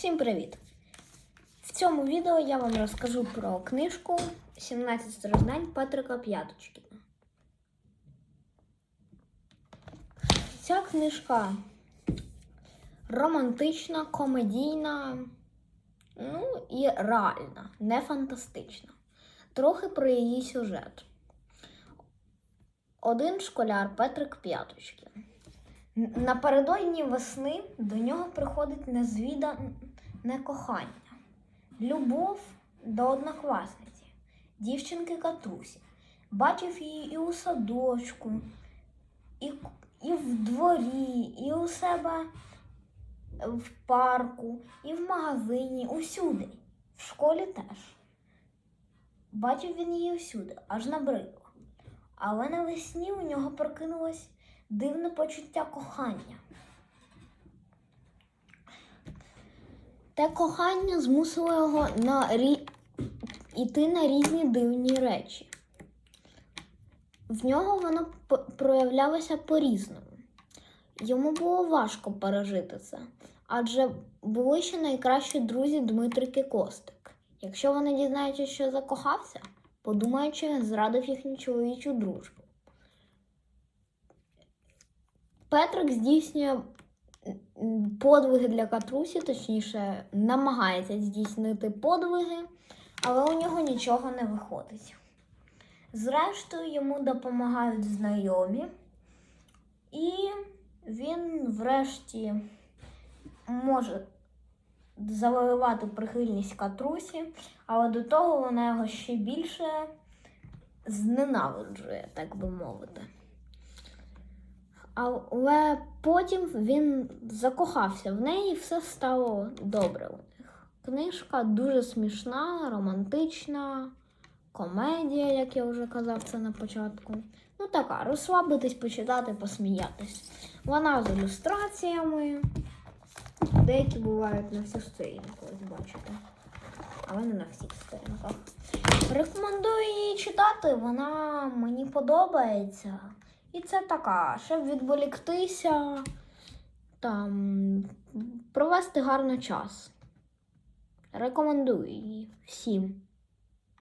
Всім привіт! В цьому відео я вам розкажу про книжку 17 страждань Патрика П'яточкіна. Ця книжка романтична, комедійна, ну і реальна, не фантастична. Трохи про її сюжет. Один школяр Петрик П'яточкін. Напередодні весни до нього приходить незвідане кохання, любов до однокласниці, дівчинки Катрусі. Бачив її і у садочку, і, і в дворі, і у себе в парку, і в магазині, усюди. В школі теж. Бачив він її усюди, аж набридло. Але навесні у нього прокинулось дивне почуття кохання. Те кохання змусило його на рі... йти на різні дивні речі. В нього воно проявлялося по-різному. Йому було важко пережити це, адже були ще найкращі друзі Дмитрик і Костик. Якщо вони дізнаються, що закохався, подумають, що він зрадив їхню чоловічу дружбу. Петрик здійснює подвиги для Катрусі, точніше, намагається здійснити подвиги, але у нього нічого не виходить. Зрештою, йому допомагають знайомі, і він врешті може завоювати прихильність Катрусі, але до того вона його ще більше зненавиджує, так би мовити. Але потім він закохався в неї і все стало добре у них. Книжка дуже смішна, романтична, комедія, як я вже казав це на початку. Ну така, розслабитись, почитати, посміятись. Вона з ілюстраціями. Деякі бувають на всіх сторінках, ось бачите. Але не на всіх сторінках. Рекомендую її читати, вона мені подобається. І це така, щоб відволіктися, там, провести гарно час. Рекомендую її всім.